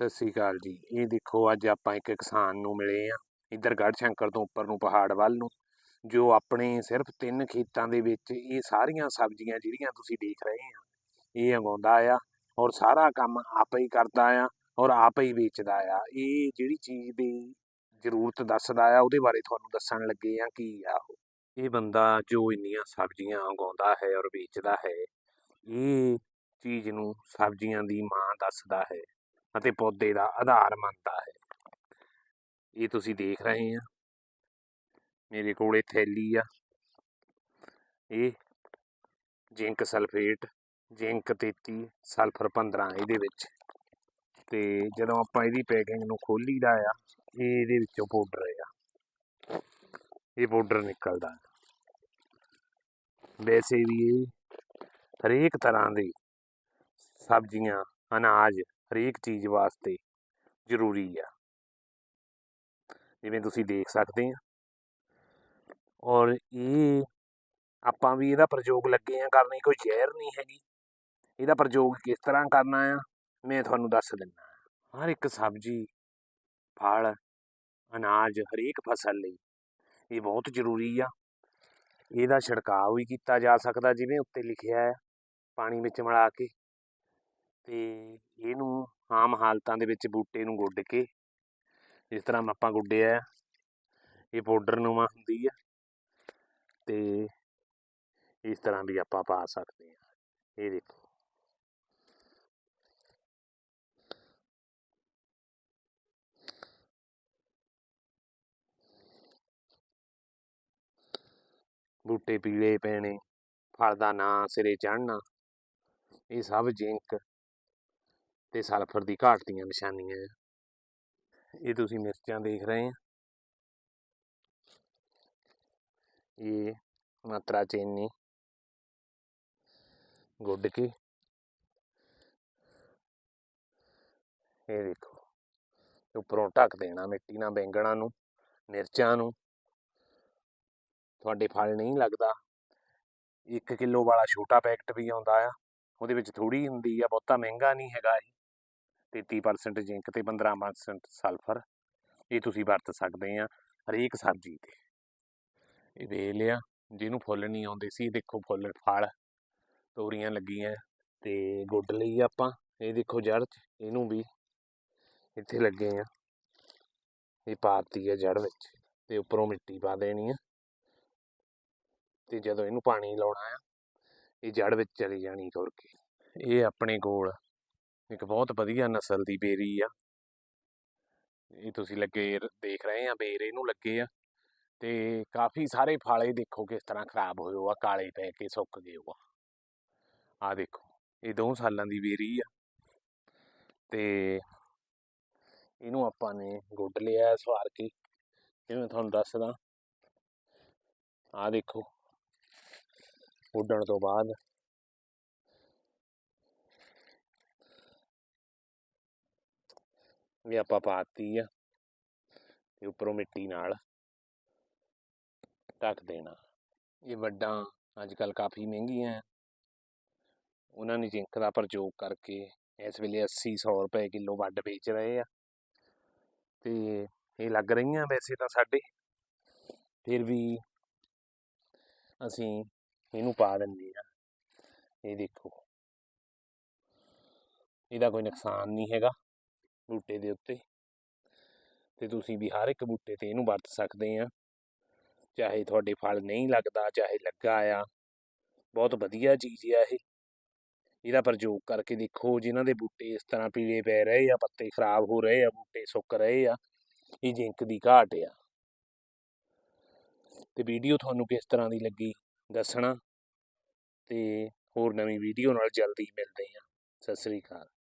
ਸਤਿ ਸ੍ਰੀ ਅਕਾਲ ਜੀ। ਇਹ ਦੇਖੋ, ਅੱਜ ਆਪਾਂ ਇੱਕ ਕਿਸਾਨ ਨੂੰ ਮਿਲੇ ਆ, ਇੱਧਰ ਗੜ੍ਹ ਸ਼ੰਕਰ ਤੋਂ ਉੱਪਰ ਨੂੰ, ਪਹਾੜ ਵੱਲ ਨੂੰ, ਜੋ ਆਪਣੇ ਸਿਰਫ ਤਿੰਨ ਖੇਤਾਂ ਦੇ ਵਿੱਚ ਇਹ ਸਾਰੀਆਂ ਸਬਜ਼ੀਆਂ ਜਿਹੜੀਆਂ ਤੁਸੀਂ ਦੇਖ ਰਹੇ ਆ, ਇਹ ਉਗਾਉਂਦਾ ਆ ਔਰ ਸਾਰਾ ਕੰਮ ਆਪ ਹੀ ਕਰਦਾ ਆ ਔਰ ਆਪ ਹੀ ਵੇਚਦਾ ਆ। ਇਹ ਜਿਹੜੀ ਚੀਜ਼ ਦੀ ਜ਼ਰੂਰਤ ਦੱਸਦਾ ਆ, ਉਹਦੇ ਬਾਰੇ ਤੁਹਾਨੂੰ ਦੱਸਣ ਲੱਗੇ ਆ ਕੀ ਆ ਉਹ। ਇਹ ਬੰਦਾ ਜੋ ਇੰਨੀਆਂ ਸਬਜ਼ੀਆਂ ਉਗਾਉਂਦਾ ਹੈ ਔਰ ਵੇਚਦਾ ਹੈ, ਇਹ ਚੀਜ਼ ਨੂੰ ਸਬਜ਼ੀਆਂ ਦੀ ਮਾਂ ਦੱਸਦਾ ਹੈ। ਅਤੇ ਪੌਦੇ ਦਾ ਆਧਾਰ ਮੰਨਦਾ ਹੈ। ਇਹ ਤੁਸੀਂ ਦੇਖ ਰਹੇ ਆ। ਮੇਰੇ ਕੋਲੇ ਥੈਲੀ ਆ। ਇਹ ਜ਼ਿੰਕ ਸਲਫੇਟ, ਜ਼ਿੰਕ 33 ਸਲਫਰ 15 ਇਹਦੇ ਵਿੱਚ। ਤੇ ਜਦੋਂ ਆਪਾਂ ਇਹਦੀ ਪੈਕਿੰਗ ਨੂੰ ਖੋਲੀਦਾ ਆ, ਇਹ ਇਹਦੇ ਵਿੱਚੋਂ ਪਾਊਡਰ ਆ। ਇਹ ਪਾਊਡਰ ਨਿਕਲਦਾ ਵੈਸੇ ਵੀ ਇਹ ਹਰੇਕ ਤਰ੍ਹਾਂ ਦੀ ਸਬਜ਼ੀਆਂ, ਅਨਾਜ ਹਰੇਕ ਚੀਜ਼ ਵਾਸਤੇ ਜ਼ਰੂਰੀ ਆ। ਜਿਵੇਂ ਤੁਸੀਂ ਦੇਖ ਸਕਦੇ ਆ। ਔਰ ਇਹ ਆਪਾਂ ਵੀ ਇਹਦਾ ਪ੍ਰਯੋਗ ਲੱਗੇ ਆ ਕਰਨੇ ਕੋਈ ਜ਼ਹਿਰ ਨਹੀਂ ਹੈਗੀ। ਇਹਦਾ ਪ੍ਰਯੋਗ ਕਿਸ ਤਰ੍ਹਾਂ ਕਰਨਾ ਆ, ਮੈਂ ਤੁਹਾਨੂੰ ਦੱਸ ਦਿੰਦਾ ਹਰ ਇੱਕ ਸਬਜ਼ੀ, ਫਲ, ਅਨਾਜ, ਹਰੇਕ ਫਸਲ ਲਈ ਇਹ ਬਹੁਤ ਜ਼ਰੂਰੀ ਆ। ਇਹਦਾ ਛਿੜਕਾਅ ਵੀ ਕੀਤਾ ਜਾ ਸਕਦਾ, ਜਿਵੇਂ ਉੱਤੇ ਲਿਖਿਆ ਹੈ ਪਾਣੀ ਵਿੱਚ ਮਿਲਾ ਕੇ। ਤੇ ਇਹਨੂੰ ਆਮ ਹਾਲਤਾਂ ਦੇ ਵਿੱਚ ਬੂਟੇ ਨੂੰ ਗੁੱਡ ਕੇ, ਜਿਸ ਤਰ੍ਹਾਂ ਆਪਾਂ ਗੁੱਡਿਆ ਇਹ ਪਾਊਡਰ ਨੂੰਮਾ ਹੁੰਦੀ ਆ ਤੇ ਇਸ ਤਰ੍ਹਾਂ ਵੀ ਆਪਾਂ ਪਾ ਸਕਦੇ ਹਾਂ ਇਹ ਦੇਖੋ। ਬੂਟੇ ਪੀਲੇ ਪੈਣੇ, ਫਲ ਦਾ ਨਾਂ ਸਿਰੇ ਚੜ੍ਹਨਾ, ਇਹ ਸਭ ਜ਼ਿੰਕ ਤੇ ਸਲਫਰ ਦੀ ਘਾਟ ਦੀਆਂ ਨਿਸ਼ਾਨੀਆਂ ਇਹ ਤੁਸੀਂ ਮਿਰਚਾਂ ਦੇਖ ਰਹੇ ਆ? ਇਹ ਮਾਤਰਾ ਚ ਇੰਨੀ। ਗੁੱਡ ਕੇ? ਇਹ ਦੇਖੋ। ਉੱਪਰੋਂ ਢੱਕ ਦੇਣਾ ਮਿੱਟੀ ਨਾਲ ਬੈਂਗਣਾ ਨੂੰ ਮਿਰਚਾਂ ਨੂੰ। ਤੁਹਾਡੇ ਫਲ ਨਹੀਂ ਲੱਗਦਾ। 1 ਕਿਲੋ ਵਾਲਾ ਛੋਟਾ ਪੈਕਟ ਵੀ ਆਉਂਦਾ ਆ। ਉਹਦੇ ਵਿੱਚ ਥੋੜੀ ਹੁੰਦੀ ਆ ਬਹੁਤਾ ਮਹਿੰਗਾ ਨਹੀਂ ਹੈਗਾ ਇਹ। 33% ਜ਼ਿੰਕ ਤੇ 15% ਸਲਫਰ ਇਹ ਤੁਸੀਂ ਵਰਤ ਸਕਦੇ ਆ ਹਰੇਕ ਸਬਜ਼ੀ ਤੇ। ਇਹ ਵੇਲ ਲਿਆ, ਜਿਹਨੂੰ ਫੁੱਲ ਨਹੀਂ ਆਉਂਦੇ ਸੀ ਇਹ ਦੇਖੋ ਫੁੱਲ, ਫਲ ਤੋਰੀਆਂ ਲੱਗੀਆਂ ਤੇ ਗੁੱਡ ਲਈ ਆਪਾਂ, ਇਹ ਦੇਖੋ ਜੜ 'ਚ, ਇਹਨੂੰ ਵੀ ਇੱਥੇ ਲੱਗੇ ਆ। ਇਹ ਪਾਤੀ ਆ ਜੜ ਵਿੱਚ ਤੇ ਉੱਪਰੋਂ ਮਿੱਟੀ ਪਾ ਦੇਣੀ ਆ। ਤੇ ਜਦੋਂ ਇਹਨੂੰ ਪਾਣੀ ਲਾਉਣਾ ਆ, ਇਹ ਜੜ ਵਿੱਚ ਚਲੀ ਜਾਣੀ ਖੁਰ ਕੇ। ਇਹ ਆਪਣੇ ਕੋਲ ਇੱਕ ਬਹੁਤ ਵਧੀਆ ਨਸਲ ਦੀ ਬੇਰੀ ਆ। ਇਹ ਤੁਸੀਂ ਲੱਗੇ ਦੇਖ ਰਹੇ ਆ ਬੇਰ, ਇਹਨੂੰ ਲੱਗੇ ਆ। ਤੇ ਕਾਫੀ ਸਾਰੇ ਫਾਲੇ ਦੇਖੋ ਕਿਸ ਤਰ੍ਹਾਂ ਖਰਾਬ ਹੋਏ ਹੋ ਆ, ਕਾਲੇ ਪੈ ਕੇ ਸੁੱਕ ਗਏ ਹੋ ਆ। ਆ ਦੇਖੋ, ਇਹ ਦੋ ਸਾਲਾਂ ਦੀ ਬੇਰੀ ਆ। ਤੇ ਇਹਨੂੰ ਆਪਾਂ ਨੇ ਗੁੱਡ ਲਿਆ ਸਵਾਰ ਕੇ, ਇਹ ਮੈਂ ਤੁਹਾਨੂੰ ਦੱਸਦਾ। ਆ ਦੇਖੋ, ਉੱਡਣ ਤੋਂ ਬਾਅਦ ਵੀ ਆਪਾਂ ਪਾਤੀ ਆ ਤੇ ਉੱਪਰੋਂ ਮਿੱਟੀ ਨਾਲ ਢੱਕ ਦੇਣਾ। ਇਹ ਵੱਡਾਂ ਅੱਜ ਕੱਲ ਕਾਫੀ ਮਹਿੰਗੀਆਂ ਉਹਨਾਂ ਨੇ ਜ਼ਿੰਕ ਦਾ ਪ੍ਰਯੋਗ ਕਰਕੇ ਇਸ ਵੇਲੇ 80 100 ਰੁਪਏ ਕਿਲੋ ਵੱਡ ਵੇਚ ਰਹੇ ਆ। ਤੇ ਇਹ ਲੱਗ ਰਹੀਆਂ ਵੈਸੇ ਤਾਂ ਸਾਡੇ। ਫਿਰ ਵੀ ਅਸੀਂ ਇਹਨੂੰ ਪਾ ਦਿੰਦੇ ਆ। ਇਹ ਦੇਖੋ। ਇਹਦਾ ਕੋਈ ਨੁਕਸਾਨ ਨਹੀਂ ਹੈਗਾ। ਬੂਟੇ ਦੇ ਉੱਤੇ। ਤੇ ਤੁਸੀਂ ਵੀ ਹਰ ਇੱਕ ਬੂਟੇ ਤੇ ਇਹਨੂੰ ਵਰਤ ਸਕਦੇ ਆ। ਚਾਹੇ ਤੁਹਾਡੇ ਫਲ ਨਹੀਂ ਲੱਗਦਾ, ਚਾਹੇ ਲੱਗਾ ਆ। ਬਹੁਤ ਵਧੀਆ ਚੀਜ਼ ਆ ਇਹ। ਇਹਦਾ ਪ੍ਰਯੋਗ ਕਰਕੇ ਦੇਖੋ, ਜਿਨ੍ਹਾਂ ਦੇ ਬੂਟੇ ਇਸ ਤਰ੍ਹਾਂ ਪੀਲੇ ਪੈ ਰਹੇ ਆ, ਪੱਤੇ ਖਰਾਬ ਹੋ ਰਹੇ ਆ, ਬੂਟੇ ਸੁੱਕ ਰਹੇ ਆ, ਇਹ ਜ਼ਿੰਕ ਦੀ ਘਾਟ ਆ। ਤੇ ਵੀਡੀਓ ਤੁਹਾਨੂੰ ਕਿਸ ਤਰ੍ਹਾਂ ਦੀ ਲੱਗੀ ਦੱਸਣਾ। ਤੇ ਹੋਰ ਨਵੀਂ ਵੀਡੀਓ ਨਾਲ ਜਲਦੀ ਮਿਲਦੇ ਆ। ਸਤਿ ਸ੍ਰੀ ਅਕਾਲ।